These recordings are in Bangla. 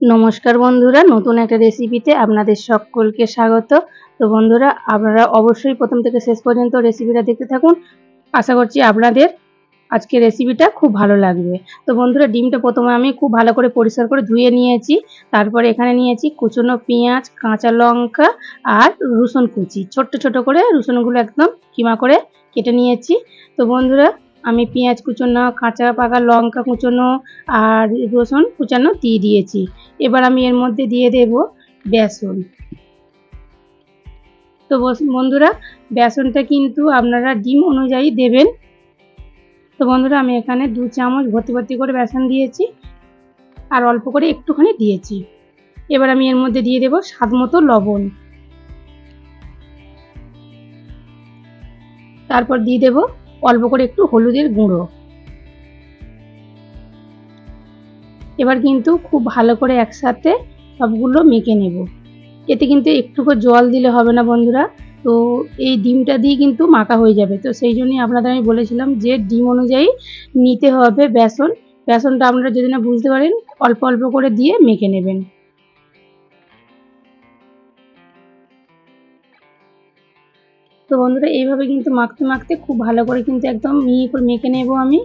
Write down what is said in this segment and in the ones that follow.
নমস্কার বন্ধুরা, নতুন একটা রেসিপিতে আপনাদের সকলকে স্বাগত। তো বন্ধুরা, আপনারা অবশ্যই প্রথম থেকে শেষ পর্যন্ত রেসিপিটা দেখতে থাকুন। আশা করছি আপনাদের আজকে রেসিপিটা খুব ভালো লাগবে। তো বন্ধুরা, ডিমটা প্রথমে আমি খুব ভালো করে পরিষ্কার করে ধুয়ে নিয়েছি। তারপরে এখানে নিয়েছি কুচনো পেঁয়াজ, কাঁচা লঙ্কা আর রসুন কুচি। ছোট্ট ছোট করে রসুনগুলো একদম কিমা করে কেটে নিয়েছি। তো বন্ধুরা আমি পেঁয়াজ কুচোনো, কাঁচা পাকা লঙ্কা কুচোনো আর রসুন কুচানো দিয়ে দিয়েছি। এবার আমি এর মধ্যে দিয়ে দেব বেসন। তো বন্ধুরা, বেসনটা কিন্তু আপনারা ডিম অনুযায়ী দেবেন। তো বন্ধুরা, আমি এখানে দু চামচ ভর্তি ভর্তি করে বেসন দিয়েছি আর অল্প করে একটুখানি দিয়েছি। এবার আমি এর মধ্যে দিয়ে দেব স্বাদ মতো লবণ। তারপর দিয়ে দেব অল্প করে একটু হলুদের গুঁড়ো। এবার কিন্তু খুব ভালো করে একসাথে সবগুলো মেখে নেব। এতে কিন্তু একটুকু জল দিলে হবে না বন্ধুরা। তো এই ডিমটা দিয়ে কিন্তু মাখা হয়ে যাবে। তো সেই জন্যই আপনাদের আমি বলেছিলাম যে ডিম অনুযায়ী নিতে হবে বেসন। বেসনটা আপনারা যদি না বুঝতে পারেন, অল্প অল্প করে দিয়ে মেখে নেবেন। তো বন্ধুরা, এইভাবে কিন্তু মাখতে মাখতে খুব ভালো করে কিন্তু একদম মিহি করে মেখে নেব আমি।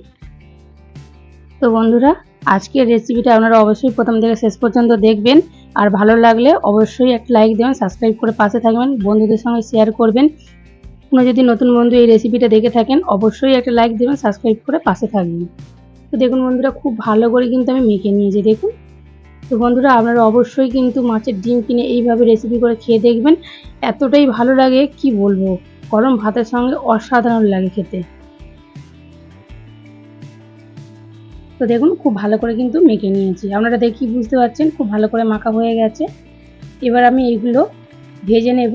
তো বন্ধুরা, আজকের রেসিপিটা আপনারা অবশ্যই প্রথম থেকে শেষ পর্যন্ত দেখবেন। আর ভালো লাগলে অবশ্যই একটা লাইক দেবেন সাবস্ক্রাইব করে পাশে থাকবেন, বন্ধুদের সঙ্গে শেয়ার করবেন। কোনো যদি নতুন বন্ধু এই রেসিপিটা দেখে থাকেন, অবশ্যই একটা লাইক দেবেন সাবস্ক্রাইব করে পাশে থাকবেন। তো দেখুন বন্ধুরা, খুব ভালো করে কিন্তু আমি মেখে নিয়েছি, দেখুন। তো বন্ধুরা, আপনারা অবশ্যই কিন্তু মাছের ডিম কিনে এইভাবে রেসিপি করে খেয়ে দেখবেন। এতটাই ভালো লাগে, কি বলব? গরম ভাতের সঙ্গে অসাধারণ লাগে খেতে। তো দেখুন, খুব ভালো করে কিন্তু মেখে নিয়েছি। আপনারা দেখি বুঝতে পারছেন, খুব ভালো করে মাখা হয়ে গেছে। এবার আমি এগুলো ভেজে নেব।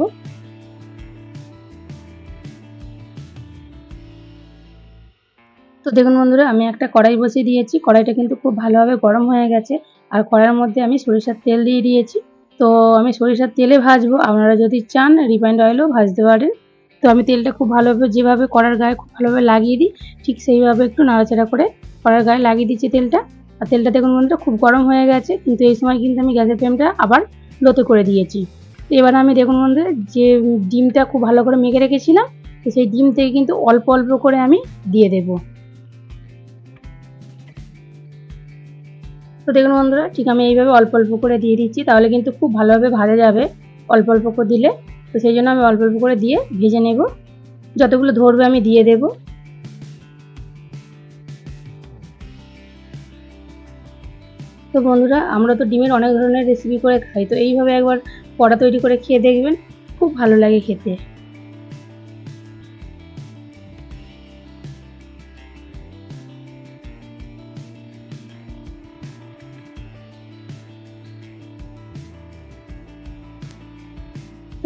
তো দেখুন বন্ধুরা, আমি একটা কড়াই বসিয়ে দিয়েছি। কড়াইটা কিন্তু খুব ভালোভাবে গরম হয়ে গেছে। আর কড়াইয়ের মধ্যে আমি সরিষার তেল দিয়ে দিয়েছি। তো আমি সরিষার তেলে ভাজবো। আপনারা যদি চান, রিফাইন্ড অয়েলও ভাজতে পারেন। তো আমি তেলটা খুব ভালোভাবে যেভাবে কড়ার গায়ে খুব ভালোভাবে লাগিয়ে দিই, ঠিক সেইভাবে একটু নাড়াচাড়া করে কড়ার গায়ে লাগিয়ে দিচ্ছি তেলটা। আর তেলটা দেখুন বন্ধুরা খুব গরম হয়ে গেছে, কিন্তু এই সময় কিন্তু আমি গ্যাসের ফ্লেমটা আবার লোতে করে দিয়েছি। তো এবার আমি দেখুন বন্ধুরা, যে ডিমটা খুব ভালো করে মেখে রেখেছিলাম, তো সেই ডিম থেকে কিন্তু অল্প অল্প করে আমি দিয়ে দেব। তো দেখুন বন্ধুরা, ঠিক আমি এইভাবে অল্প অল্প করে দিয়ে দিচ্ছি, তাহলে কিন্তু খুব ভালোভাবে ভাজা যাবে। অল্প অল্প করে দিলে। তো সেই জন্য আমি অল্প অল্প করে দিয়ে ভেজে নেব। যতগুলো ধরবে আমি দিয়ে দেব। তো বন্ধুরা, আমরা তো ডিমের অনেক ধরনের রেসিপি করে খাই। তো এইভাবে একবার পড়া তৈরি করে খেয়ে দেখবেন, খুব ভালো লাগে খেতে।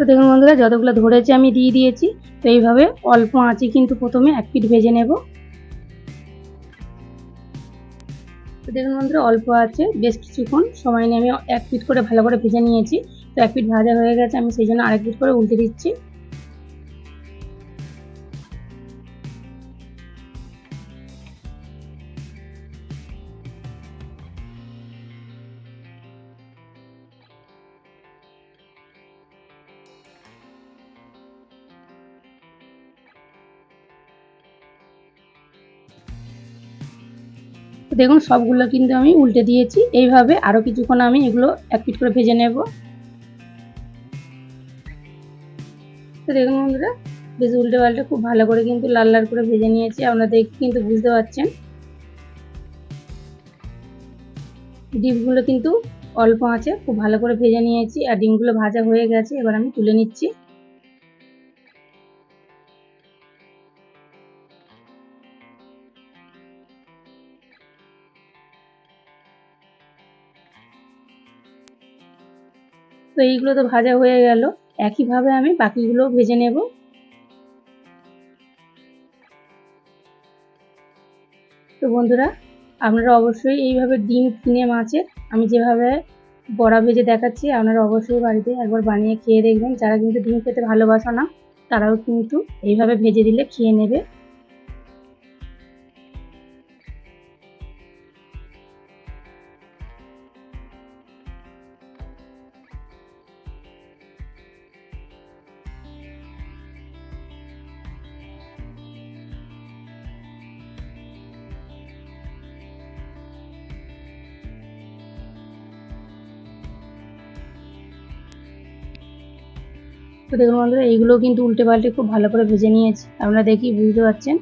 তো দেখুন বন্ধুরা, যতগুলো ধরেছে আমি দিয়ে দিয়েছি, তো এইভাবে অল্প আঁচে কিন্তু প্রথমে এক পিঠ ভেজে নেব। তো দেখুন বন্ধুরা, অল্প আছে বেশ কিছুক্ষণ সময় নিয়ে আমি এক পিঠ করে ভালো করে ভেজে নিয়েছি। তো এক পিঠ ভাজা হয়ে গেছে, আমি সেই জন্য আরেক পিঠ করে উল্টে দিচ্ছি। দেখুন, সবগুলো কিন্তু আমি উল্টে দিয়েছি। এইভাবে আরও কিছুক্ষণ আমি এগুলো এক পিট করে ভেজে নেব। তো দেখুন বন্ধুরা, বেশ উল্টে পাল্টে খুব ভালো করে কিন্তু লাল লাল করে ভেজে নিয়েছি। আপনারা দেখে, কিন্তু বুঝতে পারছেন। ডিমগুলো কিন্তু অল্প আছে, খুব ভালো করে ভেজে নিয়েছি। আর ডিমগুলো ভাজা হয়ে গেছে, এবার আমি তুলে নিচ্ছি। তো এইগুলো তো ভাজা হয়ে গেল। একইভাবে আমি বাকিগুলো ভেজে নেব। তো বন্ধুরা, আপনারা অবশ্যই এইভাবে ডিম কিনে মাছে আমি যেভাবে বড়া ভেজে দেখাচ্ছি, আপনারা অবশ্যই বাড়িতে একবার বানিয়ে খেয়ে দেখবেন। যারা কিন্তু ডিম খেতে ভালোবাসো না, তারাও কিন্তু এইভাবে ভেজে দিলে খেয়ে নেবে। তো দেখুন বন্ধুরা এইগুলো কিন্তু উল্টে পাল্টে খুব ভালো করে ভেজে নিয়েছি। আপনারা দেখি, বুঝতে পারছেন?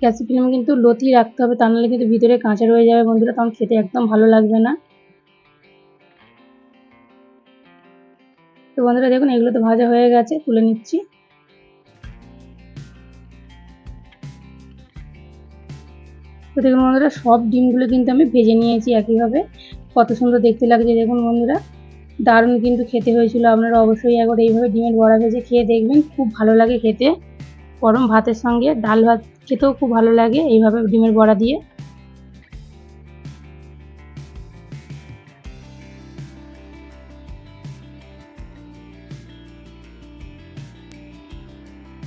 গ্যাসের কিন্তু লতি রাখতে হবে, তা নাহলে কিন্তু ভিতরে কাঁচা রয়ে যাবে বন্ধুরা, তখন খেতে একদম ভালো লাগবে না। তো বন্ধুরা দেখুন, এগুলো তো ভাজা হয়ে গেছে, তুলে নিচ্ছি। তো দেখুন বন্ধুরা, সব ডিমগুলো কিন্তু আমি ভেজে নিয়েছি একইভাবে। কত সুন্দর দেখতে লাগছে, দেখুন বন্ধুরা। দারুণ কিন্তু খেতে হয়েছিল। আপনারা অবশ্যই একবার এইভাবে ডিমের বড়া ভেজে খেয়ে দেখবেন, খুব ভালো লাগে খেতে। গরম ভাতের সঙ্গে ডাল ভাত খেতেও খুব ভালো লাগে এইভাবে ডিমের বড়া দিয়ে।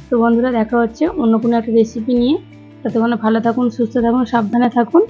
তো বন্ধুরা, দেখা হচ্ছে অন্য কোনো একটা রেসিপি নিয়ে। ততক্ষণে ভালো থাকুন, সুস্থ থাকুন, সাবধানে থাকুন।